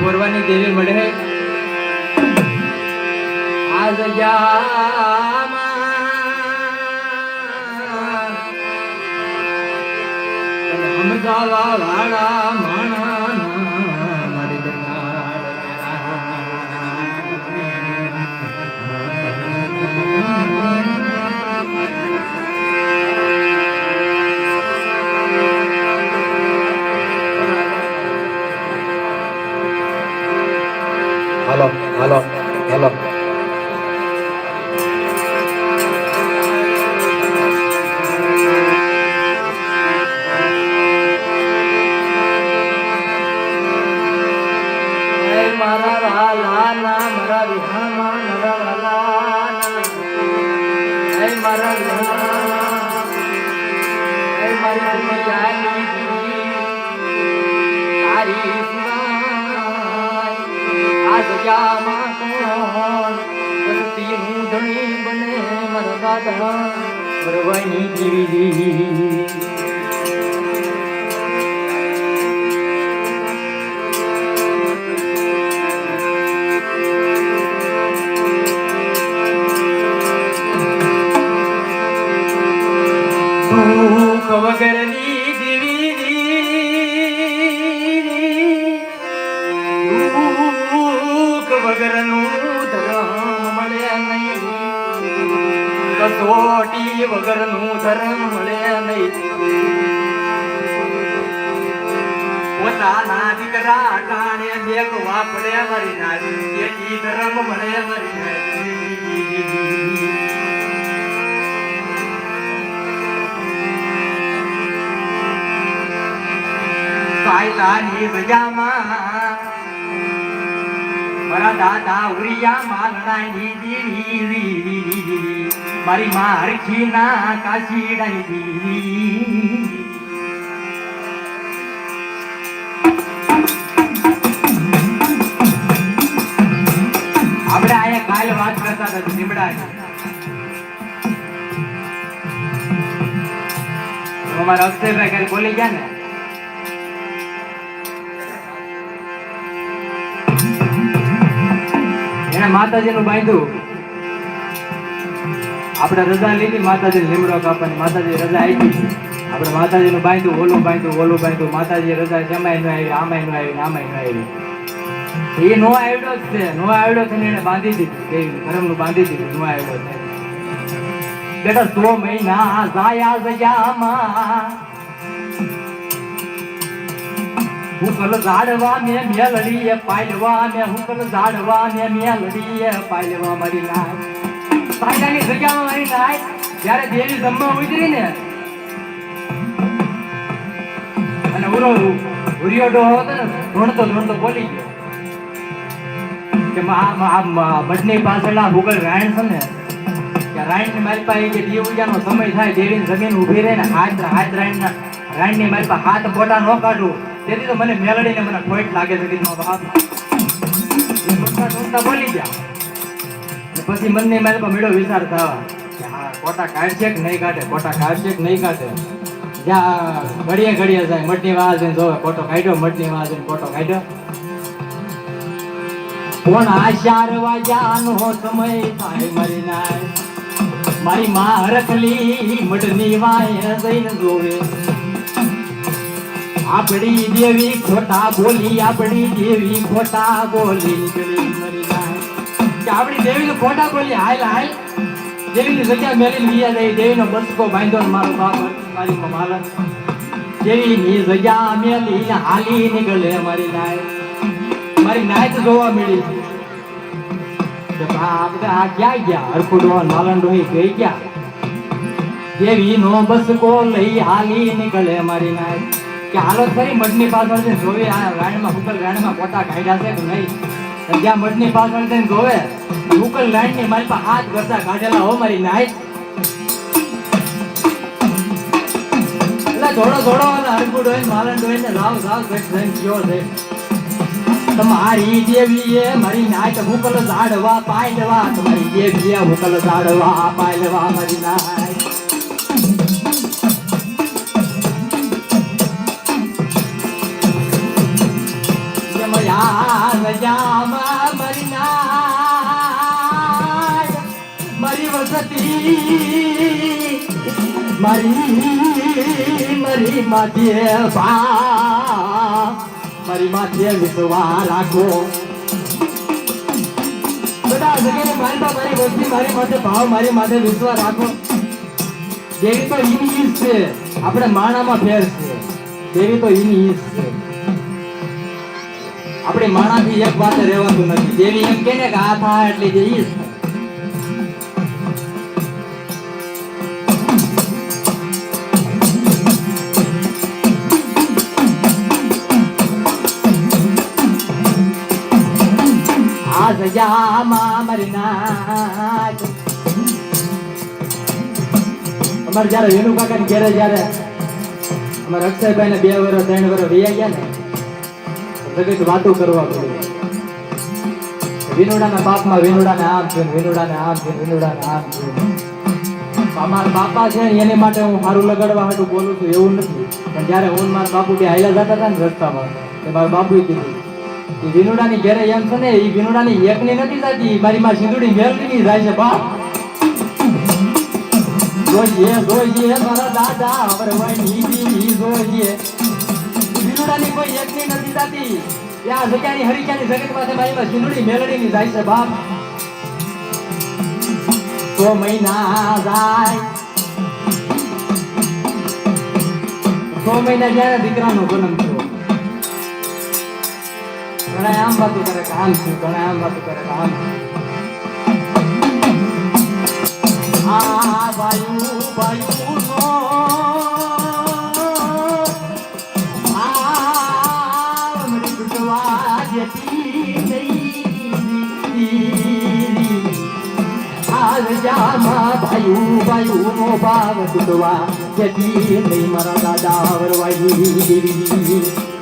ભોરવાની દેવી મળે આ જગ્યામાં સમજાવા વાળા મારા હે મારી તારી આ જગ્યામાં કોણ ધરતીનું ધણી બને મારા દાદા ભરવાની જીવી દુઃખ વગરની જીવી દુઃખ વગરનું ધર્મ મળે નહીં. કસોટી વગરનું ધર્મ મળે નહીં. પોતાના દીકરા કાણે બેગ વાપરે મરી તેથી ધર્મ મળે મરી નાખી કાયલાની બજામાં મારા દાદા ઉરિયા માલણાની દીવી મારી મારખી ના કાશીડાની દીવી આપણે આયા કાલ વાત કરતા હતા લીમડાની અમારા અક્ષયભાઈ કાલે બોલી ગયા ને. એને માતાજીનું બાંધ્યું. આપણે રજા લીધી માતાજી લીમડો કાપવાની માતાજી રજા આપી. આપણે માતાજીનું બાંધ્યું, ઓલું બાંધ્યું ઓલું બાંધ્યું માતાજી રજા જમાય નો આવી, આમાય નો આવી, આમાય નો આવી. એ નો આવડો જ છે, નો આવડો છે એને બાંધી દીધું દેવી ધર્મનું બાંધી દીધું, નો આવડો છે બેટા, સો મહિના જાયા જયામાં હુકલ ઝાડવા ને મેલડીએ પાયલવા ને હુકલ ઝાડવા ને મેલડીએ પાયલવા મારી નાય સાંજાની જગ્યામાં મારી નાય જ્યારે દેવી જમવા ઉતરી ને અને ઉરો ઉરિયો ડોહો હતો ને, ધોણતો ધોણતો બોલી ગયો. કે મા- મા- મા- મઢની પાછળ આ ભૂગલ રાયણ છે ને કે રાયણની મારી પાસે કે દેવુજાનો સમય થાય, દેવીની જમીન ઊભી રહે ને હાથ હાથ રાયણના, રાયણની મારી પાસે હાથ ફોટા ન કાઢું. તેથી તો મને મેલડીને મને પોઈન્ટ લાગે છે કે બાપ ટૂંકા ટૂંકા બોલી ગયા. પછી મનની પાસે મેળો વિચાર કે હા, કોટા કાઢશે કે નહીં કાઢે? કોટા કાઢશે કે નહીં કાઢે? જ્યાં ઘડીએ ઘડીએ જાય, મટની વાહ જઈને જોવે, કોટો કાઢ્યો, મટની વાહ જઈને કોટો કાઢ્યો. કોણ આશાર વાજાનો સમય થાય મરી નાય. મારી માં હરખલી મટની વાય જઈને જોવે. આપણી દેવી ખોટા બોલી, આપણી દેવી ખોટા બોલી. આપણી દેવી ખોટા બોલી, હાલ હાલ. દેવીની જગ્યા મેલી વિયા જાય, દેવીનો બસકો બાંધો મારો બાપ મારી માલક દેવીની જગ્યા મેલી, હાલી નીકળે મારી નાય. મારી નાય તો જોવા મળી બાપ આ ક્યાં ગયા? હરખુડો રોહી ગઈ ગયા. દેવી નો બસકો લઈ હાલી નીકળે મારી નાય. કે હાલો ફરી મઢની પાછળ છે જોવે આ રાણમાં હુકલ રાણમાં પોતા કાઢ્યા છે કે નહીં? જ્યાં મઢની પાછળ છે જોવે હુકલ રાયણની મારી પાસે હાથ કરતા કાઢેલા હો મારી નાઈ એટલે થોડો થોડો હરકુડ હોય માલંડો હોય ને લાવ લાવ કઈ થઈને ગયો છે. તમારી દેવીએ મારી નાચ હુકલ ઝાડવા પાયલવા. તમારી દેવીએ હુકલ ઝાડવા પાયલવા મારી નાચ યમયા નજામા મારી વસતી મારી મારી માથે ભા મારી માથે વિશ્વા રાખો બધા મારી બા મારી વસ્તી મારી માથે ભાવ મારી માથે વિશ્વાસ રાખો દેવી તો ઈજ છે આપણે માણામાં ફેર છે દેવી તો ઈજ છે આપણે માણાથી એક પાસે રહેવાતું નથી. જેવી એમ કે ને કે આ થાય એટલે જે ઈ અમારે જ્યારે વેણુકાકા ઘેરે જયારે અમારે અક્ષયભાઈ ને બે વર્ષ ત્રણ વર્ષ વૈયા ગયા ને તો વાતો કરવા પડે વિનોડાના બાપમાં વિનોડાને આમ છે વિનોડાને આમ છે વિનોડાને આમ છે અમારા બાપા છે એને માટે હું સારું લગાડવા હાટું બોલું છું, એવું નથી. પણ જ્યારે હું મારા બાપુ ત્યાં હાઈલા જતા હતા ને રસ્તામાં, તે મારા બાપુએ કીધું એ વિનોડાની ઘેરે એમ છે ને એ વિનોડાની એકની નથી થતી મારી માં સિંદુડી મેલડીની જાય છે, બાપ. જોઈએ જોઈએ મારા દાદા, અમર વહીની જોઈએ વિનોડાની કોઈ એકની નથી થતી. ત્યાં જગ્યાની હરિક્યાની જગત પાસે મારી માં સિંદુડી મેલડીની જાય છે બાપ. તો મહિના જાય. સો મહિના જ્યારે દીકરાનો જન્મ થયો. ઘણા આમ વાતો કરે કે આમ છું ઘણા આમ વાતો કરે કે આમ. આ વાયુ રજામાં ભાયુ ભાયુનો ભાવ તૂટવા જતી નહીં મારા દાદા વરવાઈ. દેવી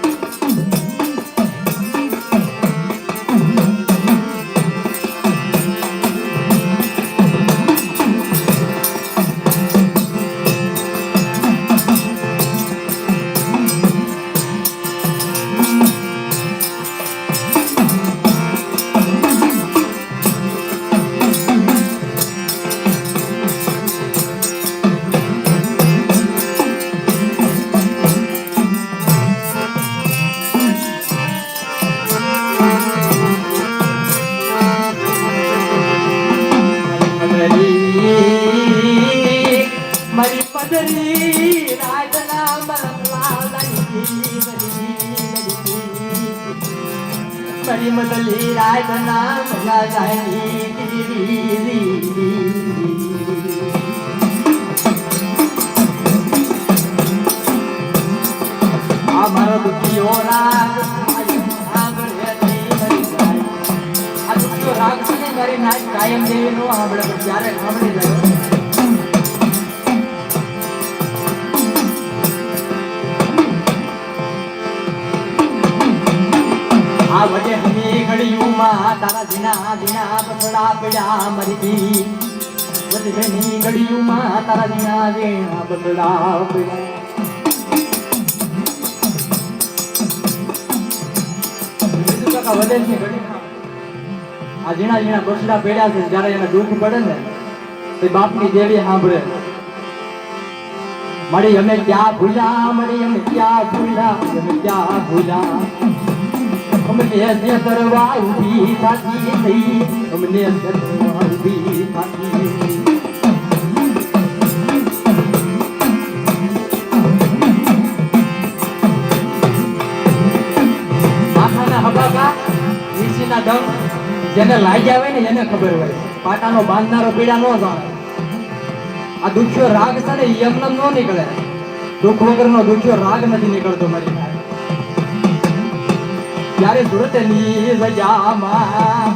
મદરી રાજના મારી મદલી રાજના મરલાલાની આ મારો દુખિયો રાગ. આ દુખિયો રાગ ને મારી નાચ કાયમ જેવી નો સાંભળે પણ જ્યારે સાંભળી જાય આ વડે ઘડિયું માં તારા જીના જીના પસડા પડ્યા મરી ગઈ વડે હમી ઘડિયુંમાં. તારા જીના જીના પસડા પડ્યા. આ ઝીણા ઝીણા બસડા પડ્યા છે. જ્યારે એને દુઃખ પડે ને, તે બાપની દેવી સાંભળે. મળી અમે ક્યાં ભૂલા, મળી અમે ક્યાં ભૂલા અમે ક્યાં ભૂલા. અમને જે તરવા ઊભી થાતી થઈ અમને દમ, જેને લાગ્યા હોય ને એને ખબર હોય. પાટાનો બાંધનારો પીડા નો જાણે આ દુખ્યો રાગ છે ને, ઈ એમનેમ નો નીકળે. દુઃખ વગરનો દુખ્યો રાગ નથી નીકળતો મારી ત્યારે સુરતની સજામાં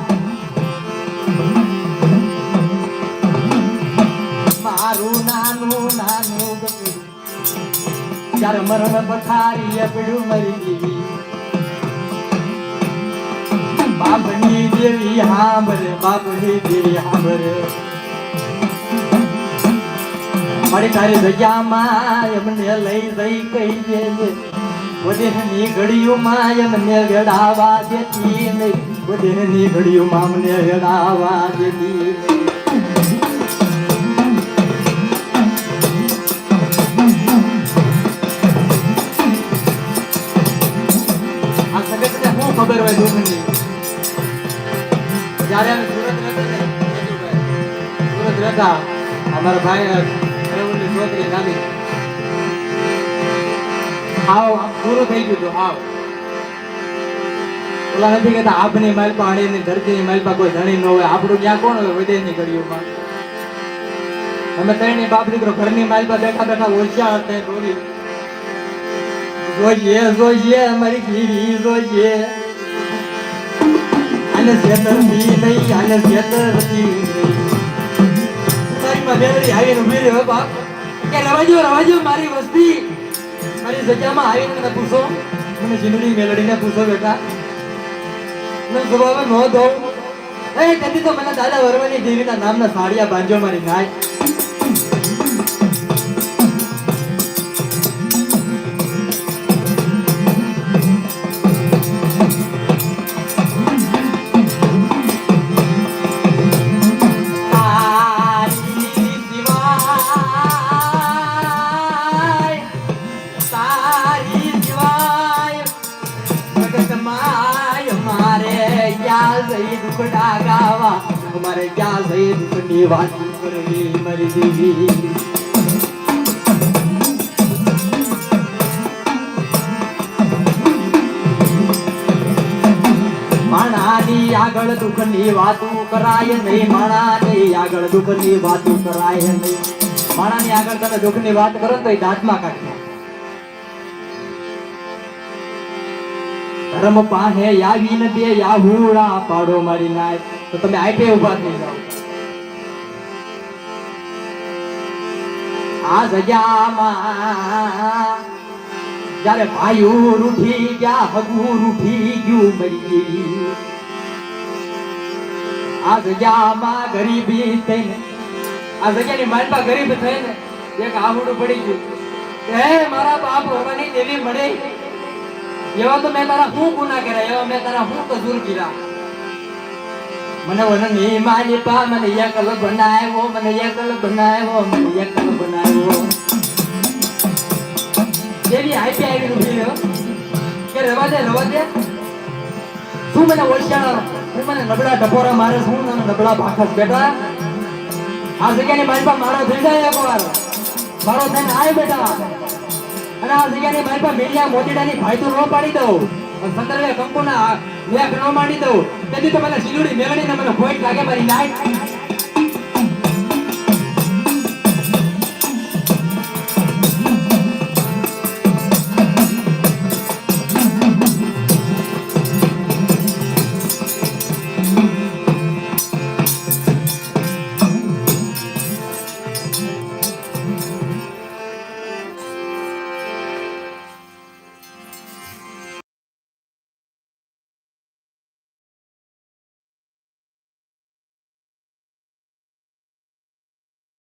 મારું નાનું નાનું ત્યારે મરણ પથારી પડ્યું મરી ગઈ બાપની દેવી હાંભર, બાપની દેવી હાંભર. મારી તારી જગ્યામાં એમને લઈ જઈ કહી દેજે વધેની ઘડીઓમાં એમને ગડાવા દેતી નહીં. વધેની ઘડીઓમાં મને ગડાવા દેતી જ્યારે અમે રહેતા અમારા ભાઈ છોકરી નાની હાવ પૂરું થઈ ગયું હતું, હાવ. ઓલા નથી કહેતા, આપની માલ પાણી ની ધરતીની માલ પા કોઈ ધણી ન હોય. આપણું ક્યાં કોણ હોય? વિદેશની ઘડીઓમાં અમે ત્રણેય બાપ દીકરો ઘરની માલ પર બેઠા બેઠા ઓછા હતા ડોરી જોઈએ જોઈએ, અમારી જીવી જોઈએ. આને છેતરતી નહીં, આને છેતરતી નહીં. તારી માં મેલડી આવીને ઊભી રહ્યો બાપ. કે રવાજો રવાજો મારી વસ્તી. મારી જગ્યામાં આવીને મને પૂછો. મને જીનડી મેલડીને પૂછો બેટા. મને જવાબ ન દઉં એ કદી તો મને દાદા વરવાની દેવીના નામના સાડિયા બાંધ્યો મારી નાય. વાત કરવી આગળ દુઃખની વાતો કરાય નહીં. માણાની આગળ દુઃખની વાતો કરાય નહીં. માણાની આગળ તમે દુઃખની વાત કરો તો એ દાંતમાં કાઢી ધર્મ પાસે આવીને બે યાહુડા પાડો મારી નાય. તો તમે આઈપે ઊભા થઈ જાઓ. આ જગ્યામાં જ્યારે ભાઈઓ રૂઠી ગયા હગુ રૂઠી ગયું મરી. આ જગ્યામાં ગરીબી થઈને, આ જગ્યાની માલપા ગરીબ થઈને એક આવડું પડી ગયું. હે મારા બાપ હોવાની દેવી મળે એવા તો મેં તારા શું ગુના કર્યા, એવા મેં તારા શું કસૂર કર્યા. મને વનની માલી પા મને એકલ બનાવ્યો, મને એકલ બનાવ્યો, મને એકલ બનાવ્યો આ જગ્યાની મારી મારો થઈ જાય એકવાર. મારો થઈને આય બેટા. અને આ જગ્યાની મારી પાસે મેલિયા મોતીડાની તો ન પાડી દઉં. સંદર્ભે કંકુના લેખ માંડી દઉં. તેથી તો મને શીલુડી મેળવીને મને ખોટ લાગે, મારી